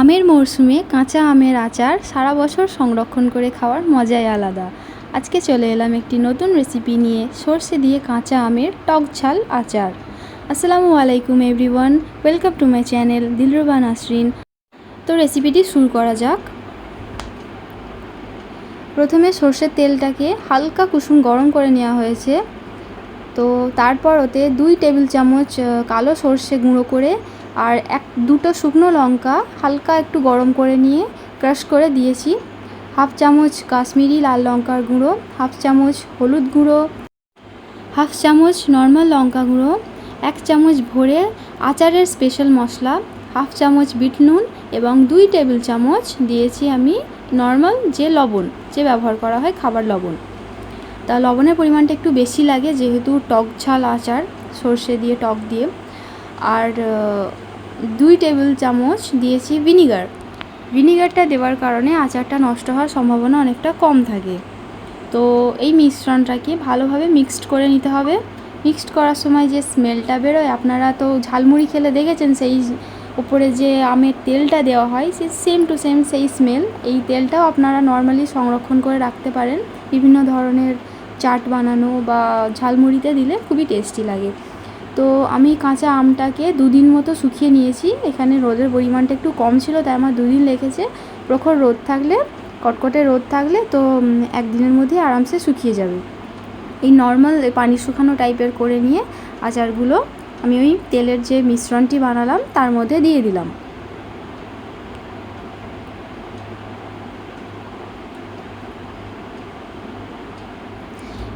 আমের মরশুমে কাঁচা আমের আচার সারা বছর সংরক্ষণ করে খাওয়ার মজাই আলাদা। আজকে চলে এলাম একটি নতুন রেসিপি নিয়ে সর্ষে দিয়ে কাঁচা আমের টক ঝাল আচার। আসসালামু আলাইকুম everyone welcome to my channel Dilruba Nasrin তো রেসিপিটি শুরু করা যাক। প্রথমে সর্ষের তেলটাকে হালকা কুসুম গরম করে নেওয়া হয়েছে। তো তারপর ওতে দুই টেবিল চামচ কালো সর্ষে গুঁড়ো করে আর এক, দুটো শুকনো লঙ্কা হালকা একটু গরম করে নিয়ে ক্রাশ করে দিয়েছি। হাফ চামচ কাশ্মীরি লাল লঙ্কার গুঁড়ো, হাফ চামচ হলুদ গুঁড়ো, হাফ চামচ নর্মাল লঙ্কা গুঁড়ো, এক চামচ ভরে আচারের স্পেশাল মশলা, হাফ চামচ বিট নুন এবং দুই টেবিল চামচ দিয়েছি আমি নর্মাল যে লবণ, যে ব্যবহার করা হয় খাবার লবণ। তা লবণের পরিমাণটা একটু বেশি লাগে যেহেতু টক ঝাল আচার, সর্ষে দিয়ে টক দিয়ে। আর দুই টেবিল চামচ দিয়েছি ভিনিগার। ভিনিগারটা দেওয়ার কারণে আচারটা নষ্ট হওয়ার সম্ভাবনা অনেকটা কম থাকে। তো এই মিশ্রণটাকে ভালোভাবে মিক্সড করে নিতে হবে। মিক্সড করার সময় যে স্মেলটা বেরোয়, আপনারা তো ঝালমুড়ি খেলে দেখেছেন সেই উপরে যে আমের তেলটা দেওয়া হয়, সে সেম টু সেম সেই স্মেল এই তেলটাও আপনারা নর্মালি সংরক্ষণ করে রাখতে পারেন। বিভিন্ন ধরনের চাট বানানো বা ঝালমুড়িতে দিলে খুবই টেস্টি লাগে। তো আমি কাঁচা আমটাকে দুদিন মতো শুকিয়ে নিয়েছি। এখানে রোদের পরিমাণটা একটু কম ছিল, তাই আমার দুদিন লেগেছে। প্রখর রোদ থাকলে, কটকটে রোদ থাকলে তো একদিনের মধ্যে আরামসে শুকিয়ে যাবে। এই নর্মাল পানি শুকানো টাইপের করে নিয়ে আচারগুলো আমি ওই তেলের যে মিশ্রণটি বানালাম, তার মধ্যে দিয়ে দিলাম।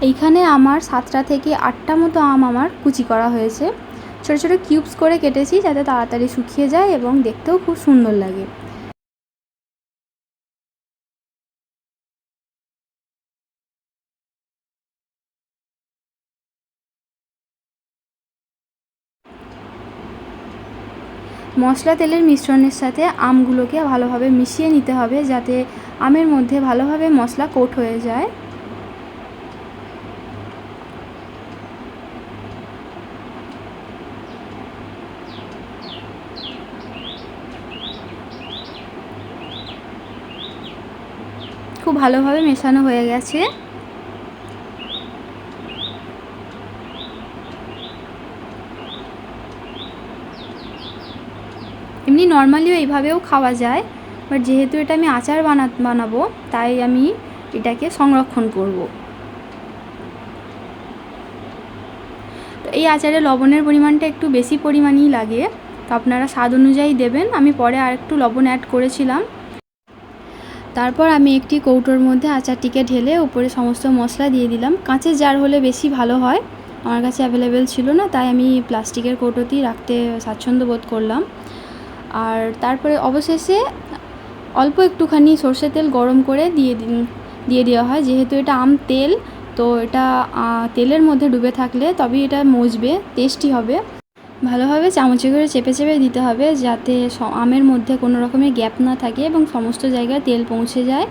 এইখানে আমার সাতটা থেকে আটটা মতো আম আমার কুচি করা হয়েছে। ছোটো ছোটো কিউবস করে কেটেছি যাতে তাড়াতাড়ি শুকিয়ে যায় এবং দেখতেও খুব সুন্দর লাগে। মশলা তেলের মিশ্রণের সাথে আমগুলোকে ভালোভাবে মিশিয়ে নিতে হবে যাতে আমের মধ্যে ভালোভাবে মশলা কোট হয়ে যায়। খুব ভালোভাবে মেশানো হয়ে গেছে। এমনি নর্মালিও এইভাবেও খাওয়া যায়, বাট যেহেতু এটা আমি আচার বানা, বানাবো, তাই আমি এটাকে সংরক্ষণ করব। তো এই আচারে লবণের পরিমাণটা একটু বেশি পরিমাণেই লাগে, তো আপনারা স্বাদ অনুযায়ী দেবেন। আমি পরে আর একটু লবণ অ্যাড করেছিলাম। তারপর আমি একটি কৌটোর মধ্যে আচারটিকে ঢেলে উপরে সমস্ত মশলা দিয়ে দিলাম। কাঁচের জার হলে বেশি ভালো হয়। আমার কাছে অ্যাভেলেবেল ছিল না, তাই আমি প্লাস্টিকের কৌটোতেই রাখতে স্বাচ্ছন্দ্য বোধ করলাম। আর তারপরে অবশেষে অল্প একটুখানি সর্ষে তেল গরম করে দিয়ে দিয়ে দেওয়া হয়। যেহেতু এটা আম তেল, তো এটা তেলের মধ্যে ডুবে থাকলে তবেই এটা মজবে, টেস্টি হবে। ভালোভাবে চামচে করে চেপে চেপে দিতে হবে যাতে আমের মধ্যে কোনো রকমের গ্যাপ না থাকে এবং সমস্ত জায়গায় তেল পৌঁছে যায়।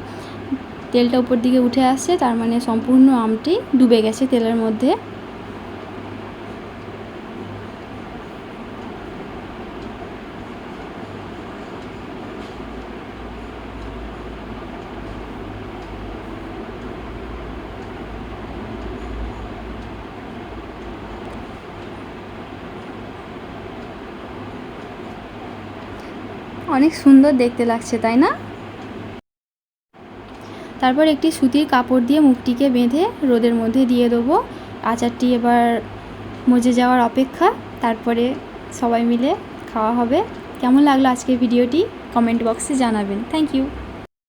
তেলটা উপর দিকে উঠে আসছে, তার মানে সম্পূর্ণ আমটি ডুবে গেছে তেলের মধ্যে। অনেক সুন্দর দেখতে লাগছে, তাই না? তারপর একটি সুতির কাপড় দিয়ে মুখটিকে বেঁধে রোদের মধ্যে দিয়ে দেবো। আচারটি এবার মজে যাওয়ার অপেক্ষা। তারপরে সবাই মিলে খাওয়া হবে। কেমন লাগল আজকের ভিডিওটি? কমেন্ট বক্সে জানাবেন। Thank you